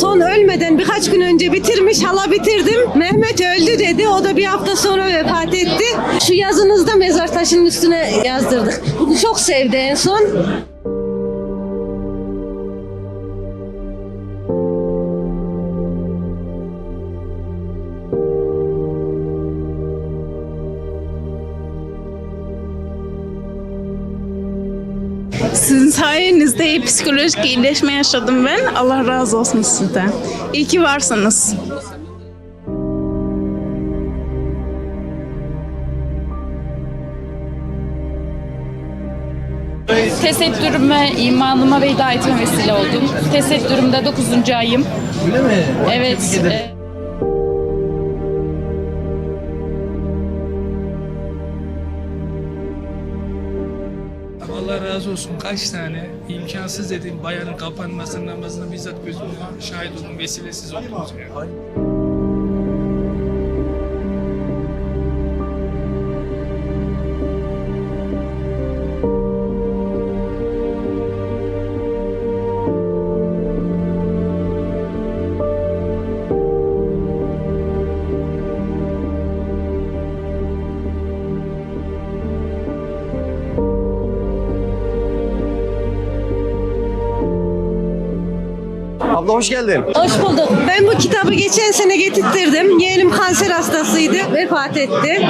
Son ölmeden birkaç gün önce bitirmiş. Hala bitirdim. Mehmet öldü dedi. O da bir hafta sonra vefat etti. Şu yazınızda mezar taşının üstüne yazdırdık. Bunu çok sevdi en son. Sizin sayenizde psikolojik iyileşme yaşadım ben. Allah razı olsun sizden. İyi ki varsınız. Tesettürüme, imanıma ve hidayetime vesile oldum. Tesettürümde 9. ayım. Öyle mi? Evet. Allah razı olsun kaç tane imkansız dediğim bayanın kapanması namazını bizzat gözümle şahit oldum vesilesiz oldunuz ya. Abla hoş geldin. Hoş bulduk. Ben bu kitabı geçen sene getirttirdim. Yeğenim kanser hastasıydı. Vefat etti.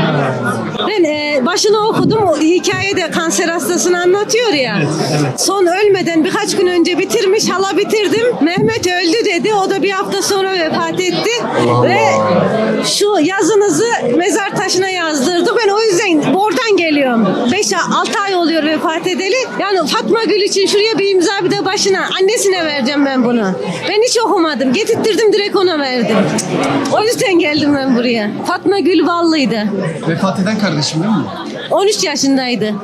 Ben e, başını okudum. O hikayede kanser hastasını anlatıyor ya. Son ölmeden birkaç gün önce bitirmiş. Hala bitirdim. Mehmet öldü dedi. O da bir hafta sonra vefat etti. Ve şu yazınızı mezar taşına yazdırdık. Ben o yüzden oradan geliyorum. 5-6 ay oluyor vefat edeli. Yani Fatma Gül için şuraya bir imza bir de başına. Annesine vereceğim ben bunu. Ben hiç okumadım. Getirttirdim direkt ona verdim. O yüzden geldim ben buraya. Fatma Gül Ballı'ydı. Vefat eden kardeşim değil mi? 13 yaşındaydı.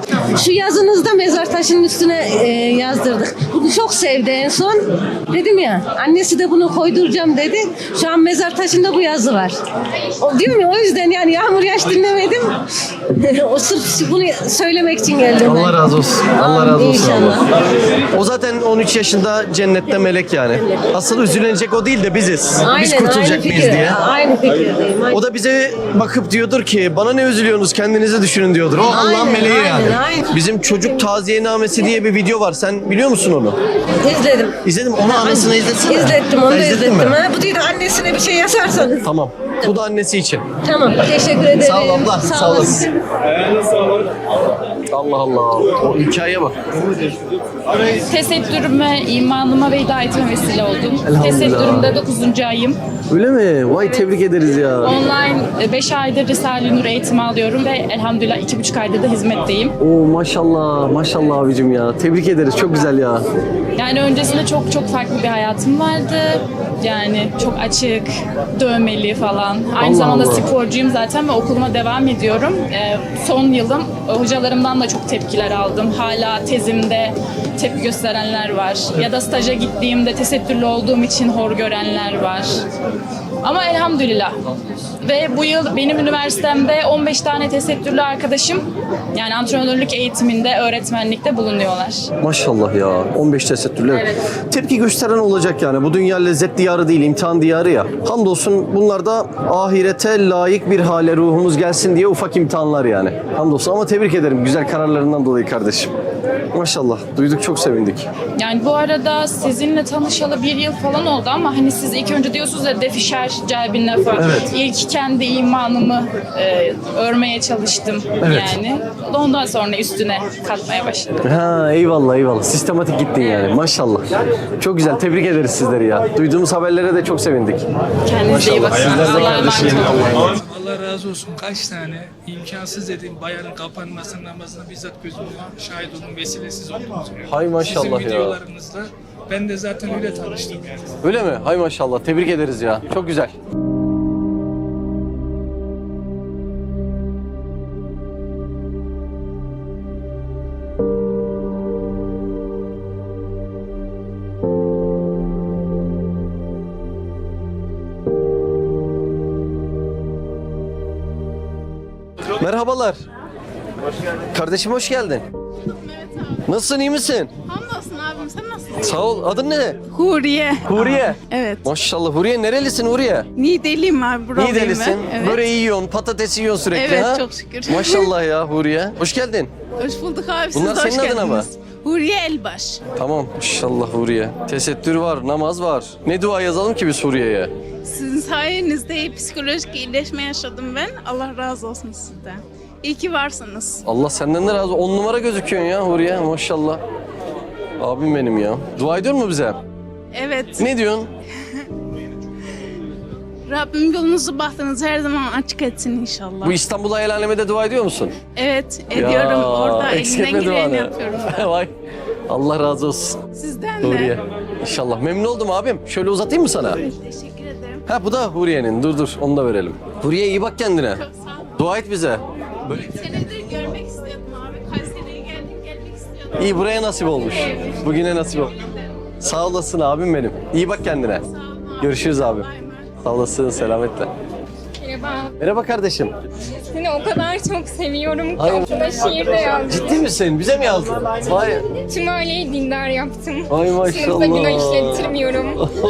Şu yazınızda mezar taşının üstüne e, yazdırdık. Bunu çok sevdi en son. Dedim ya annesi de bunu koyduracağım dedi. Şu an mezar taşında bu yazı var. O, diyorum ya o yüzden yani yağmur yaş dinlemedim. o sırf bunu söylemek için geldim ben. Allah razı olsun. Allah razı olsun. İnşallah. O zaten 13 yaşında cennette melek yani. Asıl üzülecek o değil de biziz. Biz kurtulacak aynı mıyız fikir. diye. Aynı fikirdeyim. Aynı. O da bize bakıp diyordur ki bana ne üzülüyorsunuz kendinize düşünün diyordur. O Allah'ın Aynen, meleği aynen, yani. aynen. Bizim çocuk taziyenamesi diye bir video var. Sen biliyor musun onu? İzledim. İzledim. Onu anasını izletsene. İzlettim onu da izlettim. Ha, bu değil de annesine bir şey yazarsanız. Tamam. Bu da annesi için. Tamam. Teşekkür ederim. Sağ ol abla. Sağ olasın. olasın. Allah Allah. O hikayeye bak. Tesettürüme, imanıma ve hidayetime vesile oldum. Elhamdülillah. Tesettürümde 9. ayım. Öyle mi? Vay tebrik ederiz ya. Online 5 aydır Risale-i Nur eğitimi alıyorum ve elhamdülillah 2,5 aydır da hizmetteyim. Oo maşallah. Maşallah abicim ya. Tebrik ederiz. Çok güzel ya. Yani öncesinde çok çok farklı bir hayatım vardı. Yani çok açık, dövmeli falan. Aynı Allah zamanda Allah. sporcuyum zaten ve okuluma devam ediyorum. Ee, son yılım e, hocalarımdan da çok tepkiler aldım. Hala tezimde tepki gösterenler var. Ya da staja gittiğimde tesettürlü olduğum için hor görenler var. Ama elhamdülillah. Ve bu yıl benim üniversitemde 15 tane tesettürlü arkadaşım yani antrenörlük eğitiminde, öğretmenlikte bulunuyorlar. Maşallah ya. 15 tesettürler. Evet. Tepki gösteren olacak yani. Bu dünya lezzet diyarı değil, imtihan diyarı ya. Hamdolsun bunlar da ahirete layık bir hale ruhumuz gelsin diye ufak imtihanlar yani. Hamdolsun ama tebrik ederim güzel kararlarından dolayı kardeşim. Maşallah. Duyduk çok sevindik. Yani bu arada sizinle tanışalı bir yıl falan oldu ama hani siz ilk önce diyorsunuz ya defişer celbin nefa. Evet. İlk kendi imanımı e, örmeye çalıştım Evet. yani. Ondan sonra üstüne katmaya başladım. Ha eyvallah eyvallah. Sistematik gittin yani. Maşallah. Çok güzel. Tebrik ederiz sizleri ya. Duyduğumuz haberlere de çok sevindik. Kendinize iyi bakın. Allah'a emanet olun. Razı olsun kaç tane imkansız dediğim bayanın kapanması namazını bizzat gözümle şahit oldum vesilesiz ya. Hay maşallah Sizin ya. videolarınızla ben de zaten öyle tanıştım yani. Öyle mi? Hay maşallah. Tebrik ederiz ya. Çok güzel. Merhabalar. Kardeşim hoş geldin. Nasılsın iyi misin? Hamdolsun abim sen nasılsın? Sağ ol. Adın ne? Huriye. Huriye. Evet. Maşallah. Huriye nerelisin Huriye? Niğdeliyim abi buralıyım Niğdelisin. ben. Evet. Böreği yiyorsun, patatesi yiyorsun sürekli Evet, ha? çok şükür. Maşallah ya Huriye. Hoş geldin. Hoş bulduk abi. Siz Bunlar de hoş senin adın ama. Huriye Elbaş. Tamam. İnşallah Huriye. Tesettür var, namaz var. Ne dua yazalım ki biz Huriye'ye? Sizin sayenizde psikolojik iyileşme yaşadım ben. Allah razı olsun sizden. İyi ki varsınız. Allah senden de razı olsun. On numara gözüküyorsun ya Huriye. Maşallah. Abim benim ya. Dua ediyor mu bize? Evet. Ne diyorsun? Rabbim yolunuzu bahtınızı her zaman açık etsin inşallah. Bu İstanbul Hayal Aleme'de dua ediyor musun? Evet ediyorum. Orada eksik elimden etme geleni yapıyorum. Vay. Allah razı olsun. Sizden de. Huriye. İnşallah. Memnun oldum abim. Şöyle uzatayım mı sana? Teşekkür ederim. Ha bu da Huriye'nin. Dur dur onu da verelim. Huriye iyi bak kendine. Çok sağ ol. Dua et bize. Böyle... Senedir görmek istiyordum abi. Kayseri'ye geldim gelmek istiyordum. İyi buraya nasip olmuş. Bugüne nasip olmuş. Sağ olasın abim benim. İyi bak kendine. Görüşürüz abi. Sağ olasın selametle. Merhaba. Merhaba kardeşim. Seni o kadar çok seviyorum ki Hayır. aslında şiir de yazdım. Ciddi misin? Bize mi yazdın? Vay. Tüm aileyi dindar yaptım. Ay maşallah. Sınıfta günah işlettirmiyorum.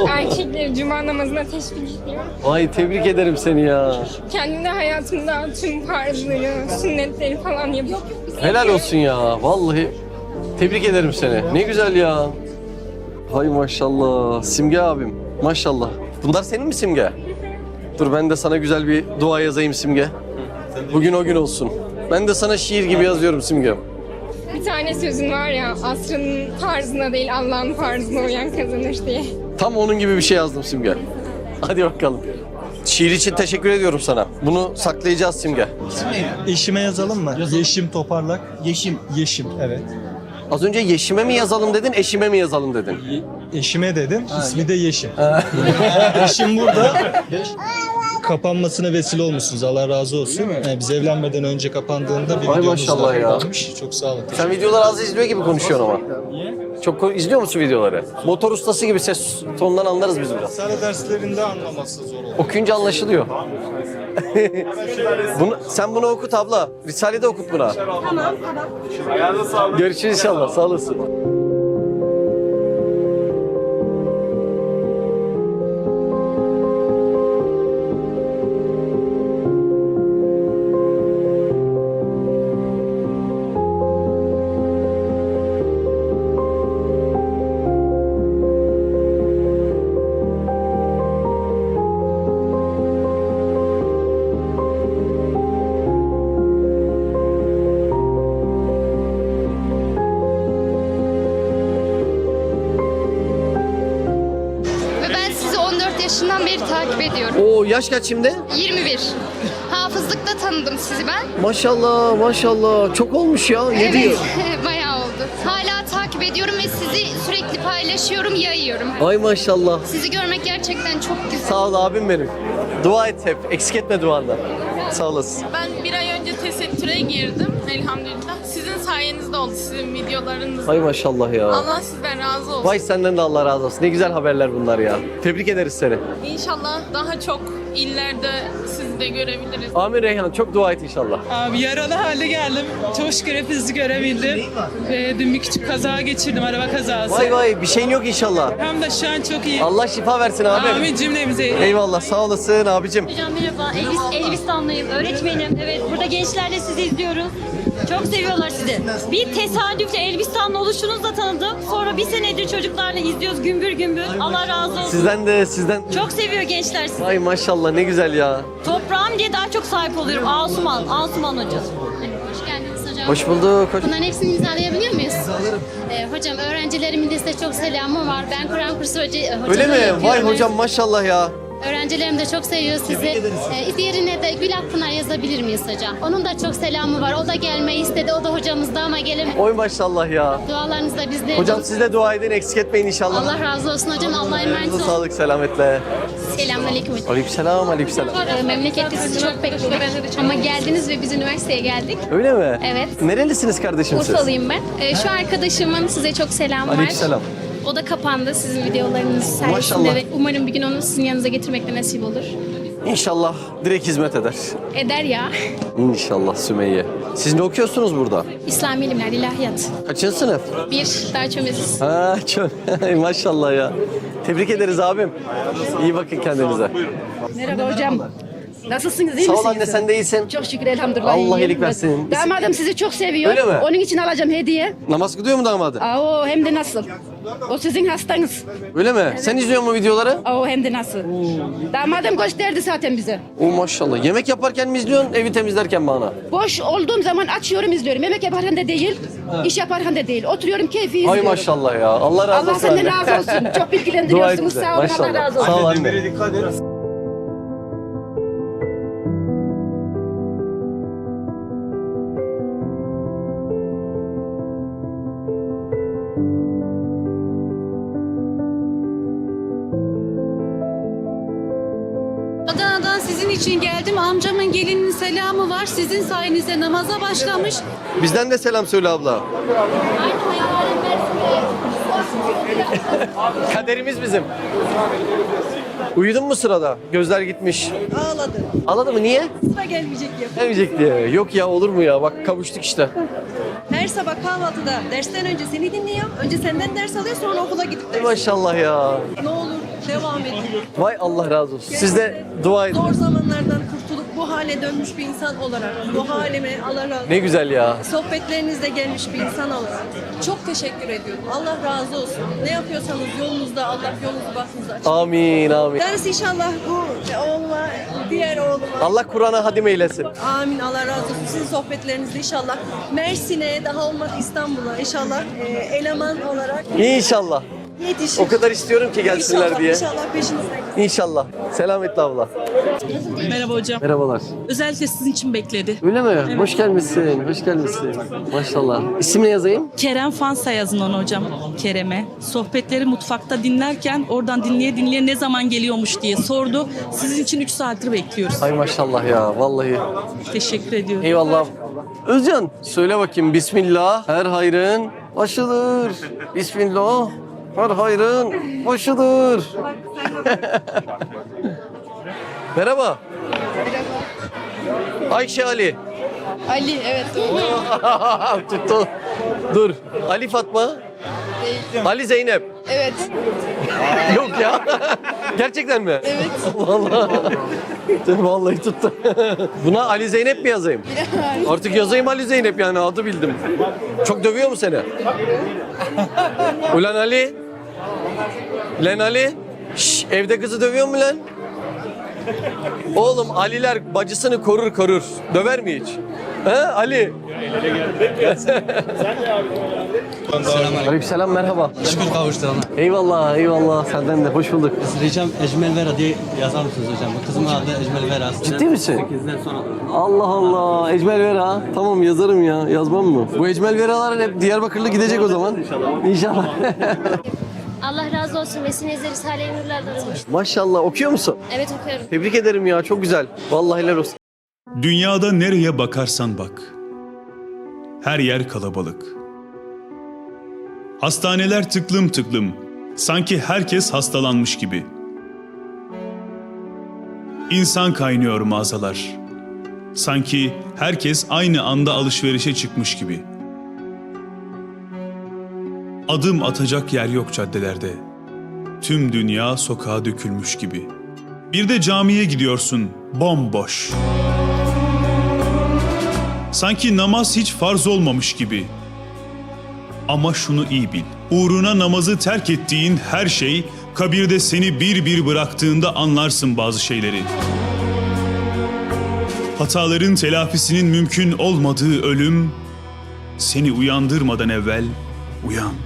Erkekleri cuma namazına teşvik ediyorum. Vay tebrik ederim seni ya. Kendim de hayatımda tüm farzları, sünnetleri falan yapıyorum. Helal olsun ya. Vallahi tebrik ederim seni. Ne güzel ya. Hay maşallah. Simge abim. Maşallah. Bunlar senin mi Simge? Dur ben de sana güzel bir dua yazayım Simge. Bugün o gün olsun. Ben de sana şiir gibi yazıyorum Simge. Bir tane sözün var ya, asrın tarzına değil Allah'ın tarzına uyan kazanır diye. Tam onun gibi bir şey yazdım Simge. Hadi bakalım. Şiir için teşekkür ediyorum sana. Bunu saklayacağız Simge. Eşime yazalım mı? Yeşim toparlak. Yeşim. Yeşim evet. Az önce Yeşim'e mi yazalım dedin, eşime mi yazalım dedin? Eşime dedim. ismi de Yeşim. Eşim burada. Kapanmasına vesile olmuşsunuz. Allah razı olsun. Yani biz evlenmeden önce kapandığında bir Ay videomuz maşallah ya. Varmış. Çok sağ olun. Sen videoları az izliyor gibi konuşuyorsun ama. Çok ko- izliyor musun videoları? Motor ustası gibi ses tonundan anlarız biz biraz. Risale derslerinde anlaması zor oldu. Okuyunca anlaşılıyor. bunu, sen bunu okut abla. Risale'de okut buna. Tamam tamam. Görüşürüz inşallah. Sağ olasın. Yaş kaç şimdi? 21. Hafızlıkta tanıdım sizi ben. Maşallah maşallah. Çok olmuş ya. 7 yıl. Evet, bayağı oldu. Hala takip ediyorum ve sizi sürekli paylaşıyorum, yayıyorum. Ay maşallah. Sizi görmek gerçekten çok güzel. Sağ ol abim benim. Dua et hep. Eksik etme duandan. Sağ olasın. Ben bir ay önce tesettüre girdim elhamdülillah. Oldu sizin videolarınız. Ay maşallah ya. Allah sizden razı olsun. Vay senden de Allah razı olsun. Ne güzel haberler bunlar ya. Tebrik ederiz seni. İnşallah daha çok illerde sizi de görebiliriz. Amin Reyhan çok dua et inşallah. Abi yaralı halde geldim. Çok şükür hepinizi görebildim. Ve dün bir küçük kaza geçirdim, araba kazası. Vay vay bir şeyin yok inşallah. Hem de şu an çok iyi. Allah şifa versin abi. Amin cümlemize. Eyvallah sağ olasın abicim. Hocam merhaba. Elbis, Elbistanlıyım. Öğretmenim. Evet burada gençlerle sizi izliyoruz. Çok seviyorlar sizi. Bir tesadüfle Elbistanlı oluşunuzla tanıdım. Sonra bir senedir çocuklarla izliyoruz gümbür gümbür. Allah razı olsun. Sizden de sizden. Çok seviyor gençler sizi. Ay maşallah ne güzel ya. Toprağım diye daha çok sahip oluyorum. Asuman. Asuman hocam. Hoş geldiniz hocam. Hoş bulduk. Hoş... Bunların hepsini imzalayabiliyor muyuz? Ee, hocam öğrencilerimin de size çok selamı var. Ben Kur'an kursu hoca, hocalığı Öyle mi? Vay hocam maşallah ya. Öğrencilerim de çok seviyor sizi. Ee, diğerine de Gül Akpınar yazabilir miyiz hocam? Onun da çok selamı var. O da gelmeyi istedi. O da hocamızda ama gelemedi. Oy maşallah ya. Dualarınız da bizde. Hocam siz de dua edin eksik etmeyin inşallah. Allah razı olsun hocam. Allah'a emanet olun. sağlık selametle. Selamünaleyküm hocam. Aleykümselam aleykümselam. Ee, Memlekette sizi çok bekledik ama geldiniz ve biz üniversiteye geldik. Öyle mi? Evet. Nerelisiniz kardeşim siz? Urfalıyım ben. Ee, şu arkadaşımın size çok selamı var. Aleykümselam. O da kapandı sizin videolarınız sayesinde Maşallah. ve umarım bir gün onu sizin yanınıza getirmek de nasip olur. İnşallah direkt hizmet eder. Eder ya. İnşallah Sümeyye. Siz ne okuyorsunuz burada? İslam ilimler, ilahiyat. Kaçıncı sınıf? Bir, daha çömeziz. Ha çok maşallah ya. Tebrik ederiz abim. İyi bakın kendinize. Merhaba hocam. Nasılsınız? iyi Sağ ol misiniz? anne sen de iyisin. Çok şükür elhamdülillah. Allah iyiyim. iyilik versin. Damadım sizi çok seviyor. Öyle mi? Onun için alacağım hediye. Namaz kılıyor mu damadı? Aa, o hem de nasıl? O sizin hastanız. Öyle mi? Sen izliyor mu videoları? O hem de nasıl? Damadım gösterdi zaten bize. O maşallah. Yemek yaparken mi izliyorsun, evi temizlerken mi ana? Boş olduğum zaman açıyorum izliyorum. Yemek yaparken de değil, iş yaparken de değil. Oturuyorum keyfi izliyorum. Ay maşallah ya. Allah razı Allah olsun. senden anne. razı olsun. Çok Dua et bilgilendiriyorsunuz. bize. Sağ olun. Allah Maşallah. razı olsun. Sağ ol anne. Adana'dan Amcamın gelinin selamı var. Sizin sayenizde namaza başlamış. Bizden de selam söyle abla. Kaderimiz bizim. Uyudun mu sırada? Gözler gitmiş. Ağladı. Ağladı mı? Niye? Sıra gelmeyecek diye. Gelmeyecek diye. Yok ya olur mu ya? Bak kavuştuk işte. Her sabah kahvaltıda dersten önce seni dinliyor. Önce senden ders alıyor sonra okula gidip ders. Maşallah ya. Ne olur devam edin. Vay Allah razı olsun. Siz de dua edin. Zor zamanlardan kurtulup bu hale dönmüş bir insan olarak bu halime Allah razı. Ne güzel ya. Sohbetlerinizde gelmiş bir insan olarak çok teşekkür ediyorum. Allah razı olsun. Ne yapıyorsanız yolunuzda Allah yolunuzu bahtınızı açın. Amin amin. Ders inşallah bu oğluma, diğer oğluma. Allah Kur'an'a hadim eylesin. Amin Allah razı olsun. Sizin sohbetlerinizde inşallah Mersin'e daha olmadı İstanbul'a inşallah e, eleman olarak İnşallah. Yetişir. O kadar istiyorum ki gelsinler İnşallah, diye. İnşallah peşinizden. İnşallah. Selametle abla. Merhaba hocam. Merhabalar. Özellikle sizin için bekledi. Öyle mi? Hoş gelmişsin. Hoş gelmişsin. Maşallah. İsim ne yazayım? Kerem Fansa yazın onu hocam. Kerem'e. Sohbetleri mutfakta dinlerken oradan dinleye dinleye ne zaman geliyormuş diye sordu. Sizin için 3 saattir bekliyoruz. Ay maşallah ya. Vallahi. Teşekkür ediyorum. Eyvallah. Özcan söyle bakayım. Bismillah. Her hayrın başıdır. Bismillah. Her hayrın başıdır. Merhaba. Ayşe Ali. Ali evet Tuttu. Dur. Ali Fatma. Ali Zeynep. Evet. Yok ya. Gerçekten mi? Evet. Allah Allah. Vallahi tuttu. Buna Ali Zeynep mi yazayım? Artık yazayım Ali Zeynep yani adı bildim. Çok dövüyor mu seni? Ulan Ali. Lan Ali. Şş, evde kızı dövüyor mu lan? Oğlum Aliler bacısını korur korur. Döver mi hiç? He Ali? Aleykümselam merhaba. Şükür kavuşturana. Eyvallah eyvallah senden de hoş bulduk. Ricam Ecmel Vera diye yazar mısınız hocam? Kızımın adı Ecmel Vera. Ciddi misin? 8'den sonra. Allah Allah Ecmel Vera. Tamam yazarım ya yazmam mı? Bu Ecmel Vera'lar hep Diyarbakırlı gidecek o zaman. İnşallah. İnşallah. Allah razı olsun. Vesinizde Risale-i Nurlar'da Maşallah okuyor musun? Evet okuyorum. Tebrik ederim ya çok güzel. Vallahi helal olsun. Dünyada nereye bakarsan bak. Her yer kalabalık. Hastaneler tıklım tıklım. Sanki herkes hastalanmış gibi. İnsan kaynıyor mağazalar. Sanki herkes aynı anda alışverişe çıkmış gibi. Adım atacak yer yok caddelerde. Tüm dünya sokağa dökülmüş gibi. Bir de camiye gidiyorsun, bomboş. Sanki namaz hiç farz olmamış gibi. Ama şunu iyi bil. Uğruna namazı terk ettiğin her şey kabirde seni bir bir bıraktığında anlarsın bazı şeyleri. Hataların telafisinin mümkün olmadığı ölüm seni uyandırmadan evvel uyan.